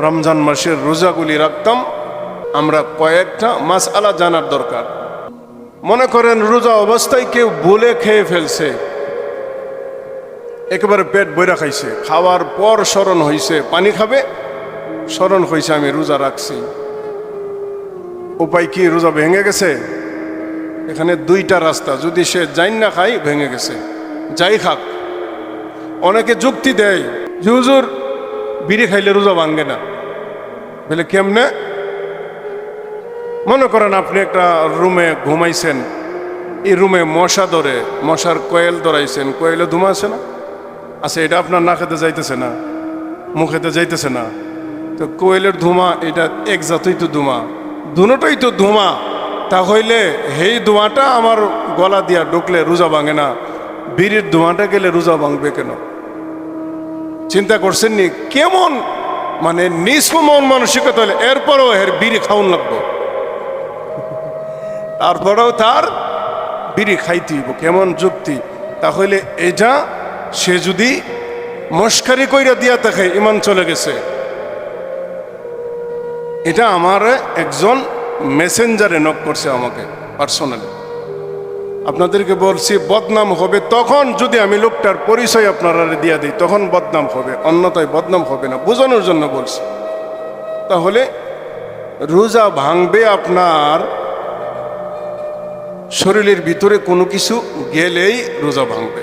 রমজান মাসের রোজাগুলি রাখতাম। আমরা কয়েকটা মাস আলা জানার দরকার। মনে করেন রোজা অবস্থায় কেউ বলে খেয়ে ফেলছে। একেবারে পেট বইরা খাইছে। খাওয়ার পর স্মরণ হইছে, পানি খাবে, স্মরণ হয়েছে আমি রোজা রাখছি। উপায় কি, রোজা ভেঙে গেছে? এখানে দুইটা রাস্তা, যদি সে যাই না খাই ভেঙে গেছে। যাই খাক, অনেকে যুক্তি দেয়, যে হুজুর, বিড়ি খাইলে রোজা ভাঙ্গে না। বলে কেমনে? মনে করেন আপনি একটা রুমে ঘুমাইছেন, এই রুমে মশা ধরে, মশার কয়েল ধরাইছেন, কয়েলে ধুমা আছে না? আচ্ছা এটা আপনার না খেতে যাইতেছে না মুখেতে যাইতেছে না। তো কোয়েলের ধুমা, এটা এক জাতই তো ধুমা, দুটোই তো ধুমা। তা হইলে হেই ধোঁয়াটা আমার গলা দিয়া ঢুকলে রোজা ভাঙে না, বিড়ির ধোঁয়াটা গেলে রোজা ভাঙবে কেন? চিন্তা করছেন নি? কেমন মানে নিষ্পমন মানসিকতা হলে এরপরেও এর বিড়ি খাউন লাগবো। তারপরেও তার বিড়ি খাইতে হইব, কেমন যুক্তি? তাহলে এটা সে যদি মস্কারি কইরা দিয়া থাকে ইমান চলে গেছে, এটা আমার একজন মেসেঞ্জারে নক করছে আমাকে পার্সোনালি আপনাদেরকে বলছি, বদনাম হবে তখন যদি আমি লোকটার পরিচয় আপনারা দিয়া দিই, তখন বদনাম হবে, অন্যথায় বদনাম হবে না। বোঝানোর জন্য বলছি। তাহলে রোজা ভাঙবে আপনার, শরীরের ভিতরে কোনো কিছু গেলেই রোজা ভাঙবে।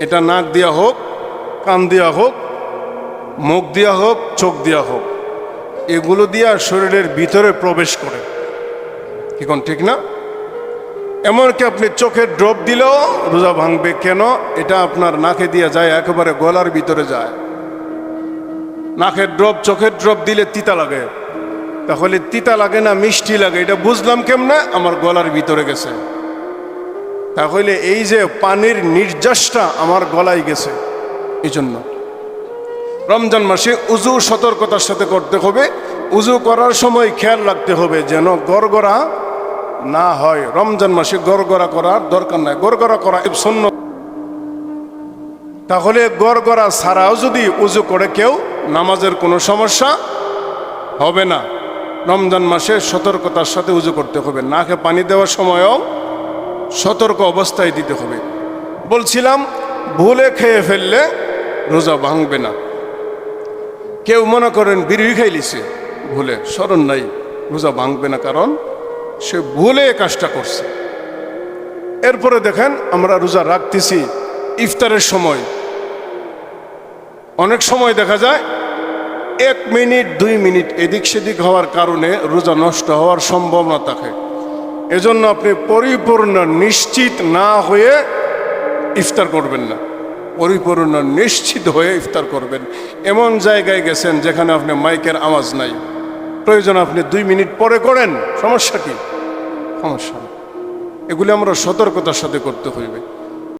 এটা নাক দেওয়া হোক, কান দেওয়া হোক, মুখ দেওয়া হোক, চোখ দেওয়া হোক, এগুলো দিয়া শরীরের ভিতরে প্রবেশ করে। কি কোন ঠিক না? এমনকি আপনি চোখের ড্রপ দিলেও রোজা ভাঙবে কেন? এটা আপনার নাকে দিয়ে যায়, একেবারে গলার ভিতরে যায়। নাকের ড্রপ, চোখের ড্রপ দিলে তিতা লাগে। তাহলে তিতা লাগে না, মিষ্টি লাগে? এটা বুঝলাম কেমনে? আমার গলার ভিতরে গেছে। তাহলে এই যে পানির নির্যাসটা আমার গলায় গেছে এই জন্য রমজান মাসে উজু সতর্কতার সাথে করতে হবে। উজু করার সময় খেয়াল রাখতে হবে যেন গড়গড়া না হয়, রমজান মাসে গড়গড়া করার দরকার নাই। গড়গড়া করা শূন্য তাহলে গড়গড়া ছাড়াও যদি উজু করে কেউ, নামাজের কোনো সমস্যা হবে না। রমজান মাসে সতর্কতার সাথে উজু করতে হবে। নাকে পানি দেওয়ার সময়ও সতর্ক অবস্থায় দিতে হবে। বলছিলাম, ভুলে খেয়ে ফেললে রোজা ভাঙবে না। কেউ মনে করেন, বিড়ি খাইলিছে, ভুলে। স্মরণ নাই, রোজা ভাঙবে না। কারণ সে ভুলে কাজটা করছে। এরপরে দেখেন আমরা রোজা রাখতেছি ইফতারের সময়। অনেক সময় দেখা যায় এক মিনিট, দুই মিনিট এদিক সেদিক হওয়ার কারণে রোজা নষ্ট হওয়ার সম্ভাবনা থাকে। এজন্য আপনি পরিপূর্ণ নিশ্চিত না হয়ে ইফতার করবেন না। পরিপূর্ণ নিশ্চিত হয়ে ইফতার করবেন। এমন জায়গায় গেছেন যেখানে আপনি মাইকের আওয়াজ নাই। প্রয়োজন আপনি দুই মিনিট পরে করেন সমস্যা কি? সমস্যা এগুলি আমরা সতর্কতার সাথে করতে হইবে।